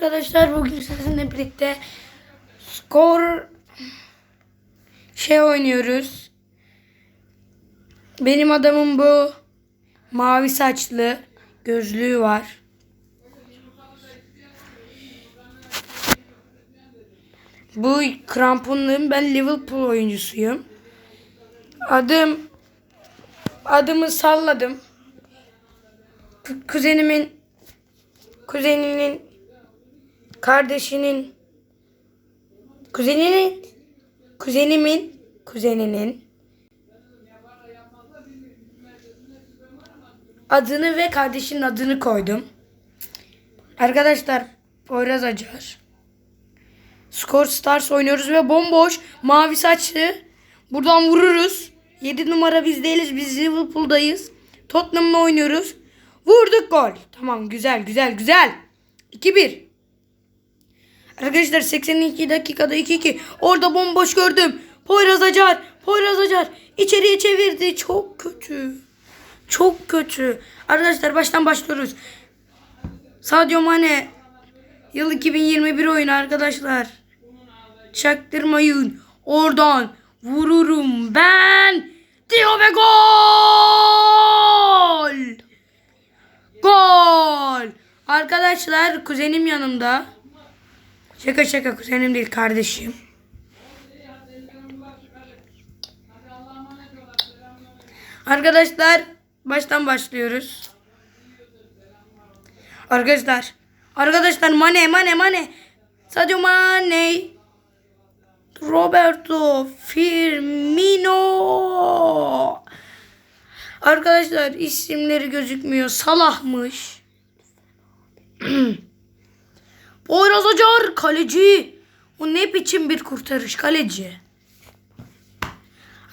Arkadaşlar bugün sizinle birlikte skor şey oynuyoruz. Benim adamım bu. Mavi saçlı. Gözlüğü var. Bu kramponluğum. Ben Liverpool oyuncusuyum. Adım adımı salladım. Kuzenimin kuzeninin kardeşinin kuzeninin kuzenimin kuzeninin adını ve kardeşinin adını koydum. Arkadaşlar Poyraz Acar. Skor Stars oynuyoruz ve bomboş mavi saçlı. Buradan vururuz. 7 numara biz değiliz. Biz Liverpool'dayız. Tottenham'la oynuyoruz. Vurduk gol. Tamam güzel güzel güzel. 2-1. Arkadaşlar 82 dakikada 2-2. Orada bomboş gördüm. Poyraz Acar. Poyraz Acar. İçeriye çevirdi. Çok kötü. Çok kötü. Arkadaşlar baştan başlıyoruz. Sadio Mane. Yıl 2021 oyunu arkadaşlar. Çaktırmayın. Oradan vururum ben. Diyor ve gol. Gol. Arkadaşlar kuzenim yanımda. Şaka şaka kuzenim değil kardeşim. Arkadaşlar baştan başlıyoruz. Arkadaşlar. Arkadaşlar Mane Mane Mane. Sadio Mane. Roberto Firmino. Arkadaşlar isimleri gözükmüyor. Salah'mış. Poyraz Acar kaleci. Bu ne biçim bir kurtarış kaleci.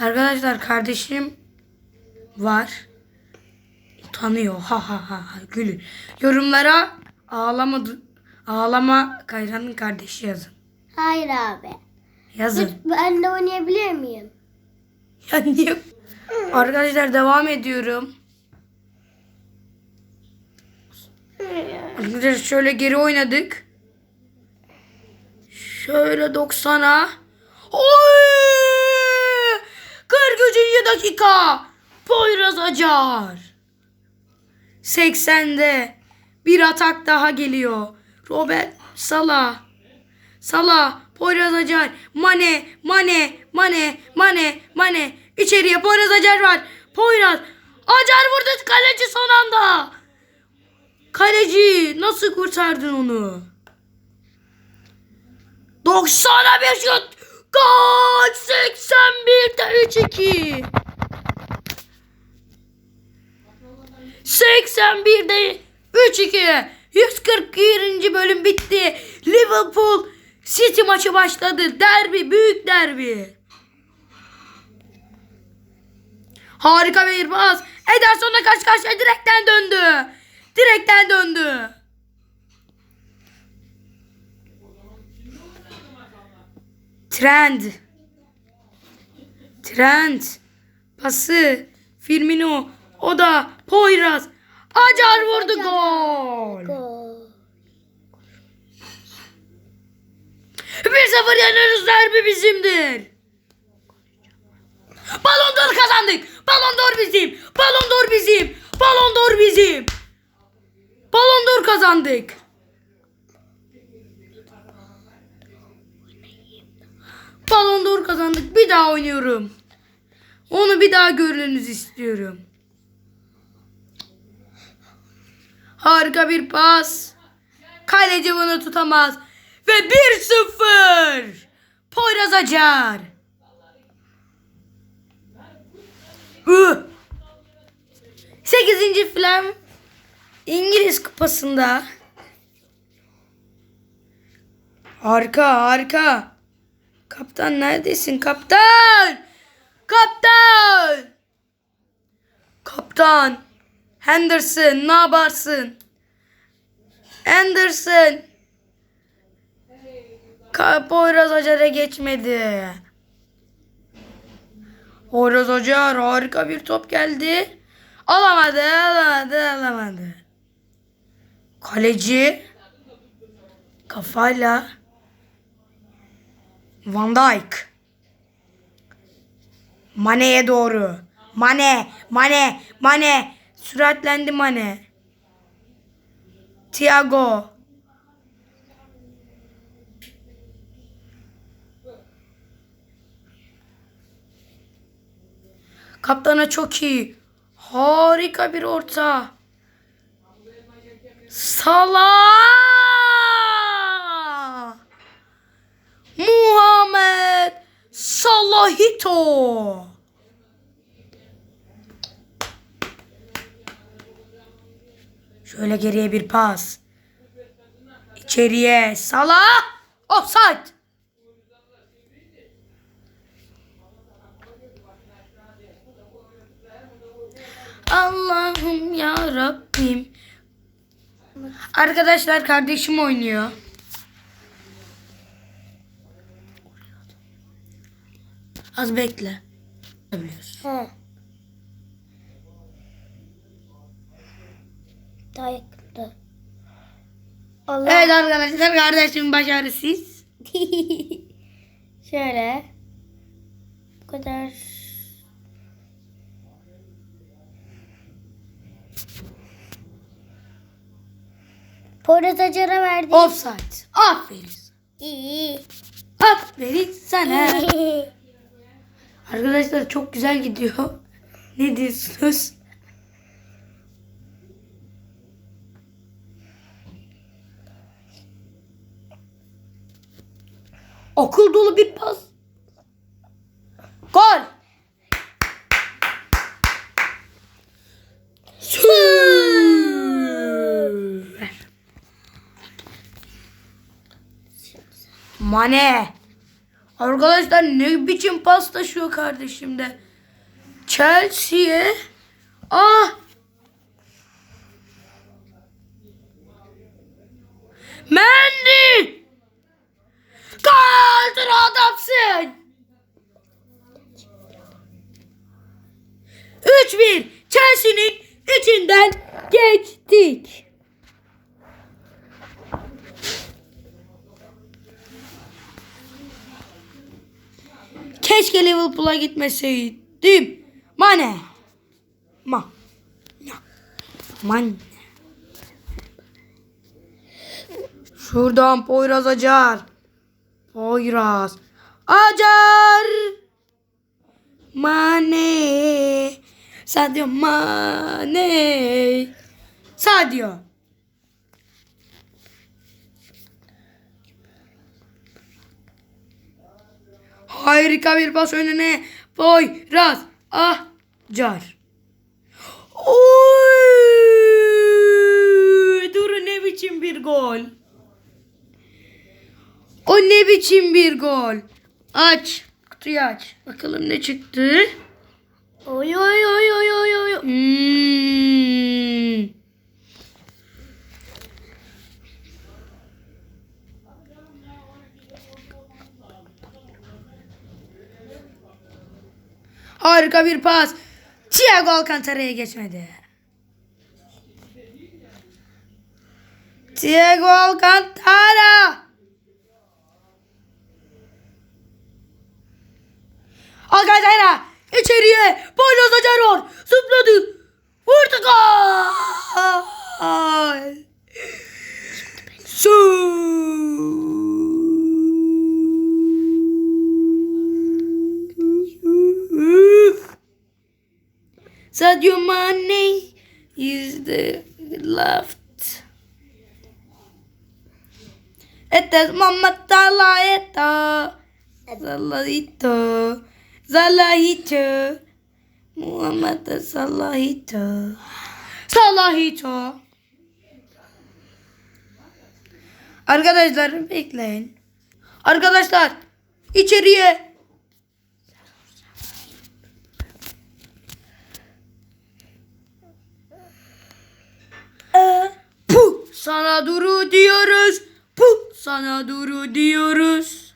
Arkadaşlar kardeşim var. Utanıyor. Ha ha ha ha. Gülün. Yorumlara ağlama du- ağlama Kayran'ın kardeşi yazın. Hayır abi. Yazın. Ben de oynayabilir miyim? Ya niye? Arkadaşlar devam ediyorum. Arkadaşlar şöyle geri oynadık. Şöyle 90'a. Oy! 43. dakika. Poyraz Acar. 80'de bir atak daha geliyor. Robert Salah. Salah, Poyraz Acar, Mane, Mane, Mane, Mane, Mane. İçeriye Poyraz Acar var. Poyraz. Acar vurdu kaleci son anda. Kaleci nasıl kurtardın onu? 90'a bir şut. Gol 81'de 3-2. 81'de 3-2. 141. bölüm bitti. Liverpool City maçı başladı. Derbi, büyük derbi. Harika bir pas. Ederson'la karşı karşıya direkten döndü. Direkten döndü. Trend. Trend. Pası. Firmino. O da Poyraz. Acar vurdu gol. Gol. 1-0 yeneriz derbi bizimdir. Ballon d'Or kazandık. Ballon d'Or bizim. Ballon d'Or bizim. Ballon d'Or bizim. Ballon d'Or kazandık. Ballon d'Or kazandık. Bir daha oynuyorum. Onu bir daha görmenizi istiyorum. Harika bir pas. Kaleci bunu tutamaz. Ve 1-0. Poyraz Acar. 8. falan İngiliz kupasında. Harika harika. Kaptan neredesin kaptan? Kaptan. Kaptan. Henderson ne yaparsın? Henderson. Poyraz Acar'a geçmedi. Poyraz Acar harika bir top geldi. Alamadı, alamadı, alamadı. Kaleci Kafayla Van Dijk. Mane'ye doğru. Mane, Mane, Mane. Süratlendi Mane. Thiago. Kaptana çok iyi. Harika bir orta. Salah. Muhammed Salahito. Şöyle geriye bir pas. İçeriye Salah. Offside. Allah'ım ya Rabbim. Arkadaşlar kardeşim oynuyor. Az bekle. Biliyorsun. He. Daha yakında. Allah. Evet arkadaşlar kardeşim başarısız. Şöyle. Bu kadar. Poyraz Acar'a verdi. Offside. Aferin. İyi. Aferin sana. Arkadaşlar çok güzel gidiyor. Ne diyorsunuz? Okul dolu bir pas. Gol. Süper. Mane. Arkadaşlar ne biçim pas taşıyor kardeşim de. Chelsea'ye. Ah. Mendy. Kaldır adamsın. 3-1 Chelsea'nin içinden geçtik. Keşke Liverpool'a gitmeseydim. Mane. Ma. Ya. Man. Şuradan Poyraz Acar. Poyraz. Acar. Mane. Sadio Mane. Sadio. Harika bir pas önüne. Poyraz. Ah. Car. Oy! Dur ne biçim bir gol. O ne biçim bir gol. Aç. Kutuyu aç. Bakalım ne çıktı. Oy oy oy oy oy oy. Hmm. Harika bir pas. Thiago Alcantara'ya geçmedi. Thiago Alcantara. Alcantara içeriye boynuz açarıyor. Zıpladı. Vurdu gol. Su. Sadio Mane is the left. Es Mamad Salah. Salahito. Salahito. Muhammed Salahito. Salahito. Arkadaşlar bekleyin. Arkadaşlar içeriye. Ee, Puh, sana duru diyoruz. Puh, sana duru diyoruz.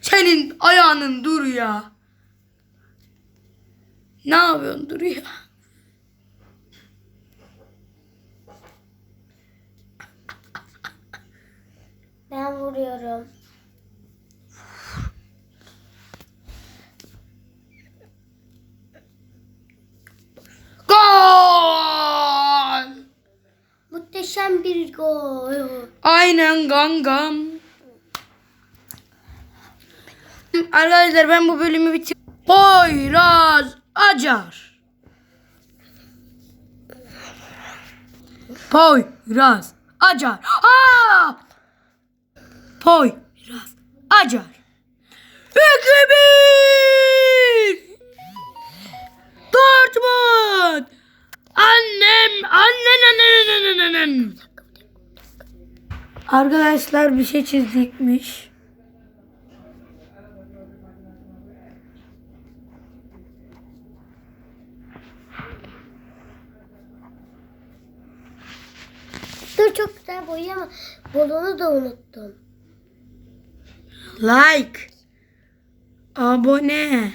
Senin ayağının dur ya. Ne yapıyorsun dur ya? Ben vuruyorum. Gol! Muhteşem bir gol. Aynen gangam. Arkadaşlar ben bu bölümü bitir. Poyraz Acar. Poyraz Acar. Aa! Poyraz Acar. Annem, annen, annen, annen, annen. Arkadaşlar bir şey çizdikmiş. Dur çok güzel boyuyor ama balonu da unuttum. Like. Abone.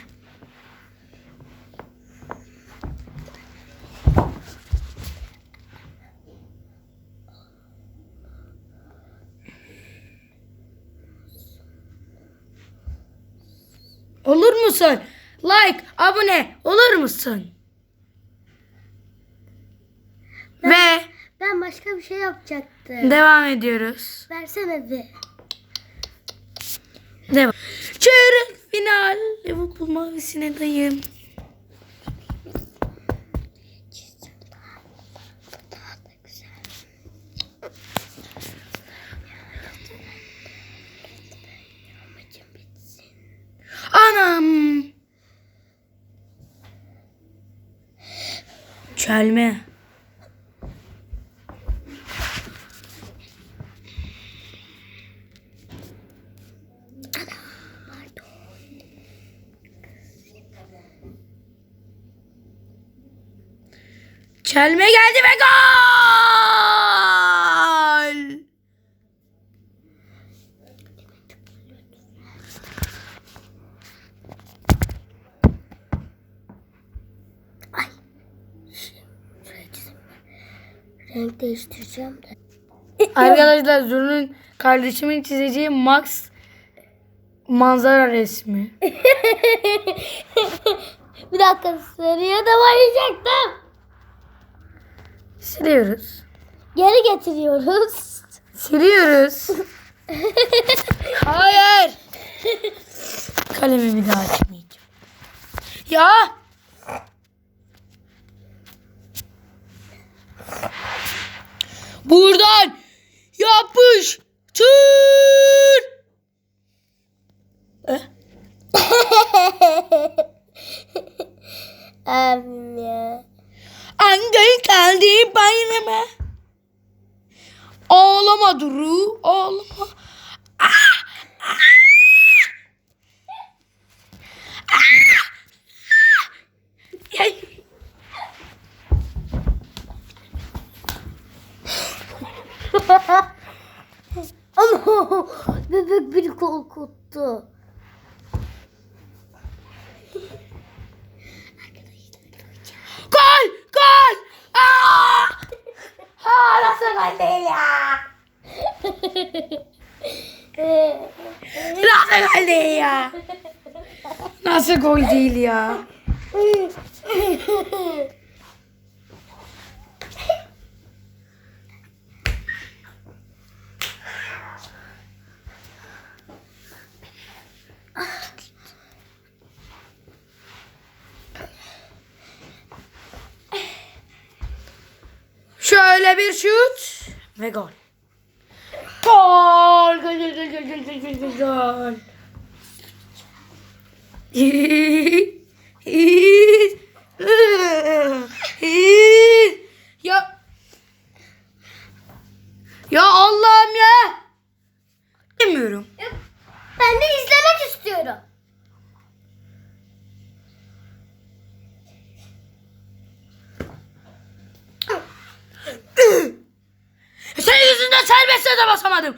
Olur musun? Like, abone olur musun? Ve Ben başka bir şey yapacaktım. devam ediyoruz. Versene bir. Devam. Çeyrek final. Liverpool mavisine dayım. Anam. Çelme. Çelme geldi ve gol! Renk değiştireceğim de. Arkadaşlar Zurn'un kardeşimin çizeceği Max manzara resmi. bir dakika sarıya da boyayacaktım. Siliyoruz. Geri getiriyoruz. Siliyoruz. Hayır. Kalemi bir daha açmayacağım. Ya. Buradan yapış. Eh, Em, ya. Geldi bayrama. Ağlama Duru. Ağlama. Ah! Ah! Ah! Ay. Ama bebek beni korkuttu. Gol! Gol! Aa! Ha, nasıl gol değil ya? Nasıl gol değil ya? Nasıl gol değil ya? Şöyle bir şut ve gol. Gol! Gol, gol, gol, gol, gol, gol ya ya Allah'ım ya. Demiyorum. Ben de izlemek istiyorum. Senin yüzünden serbest de basamadım.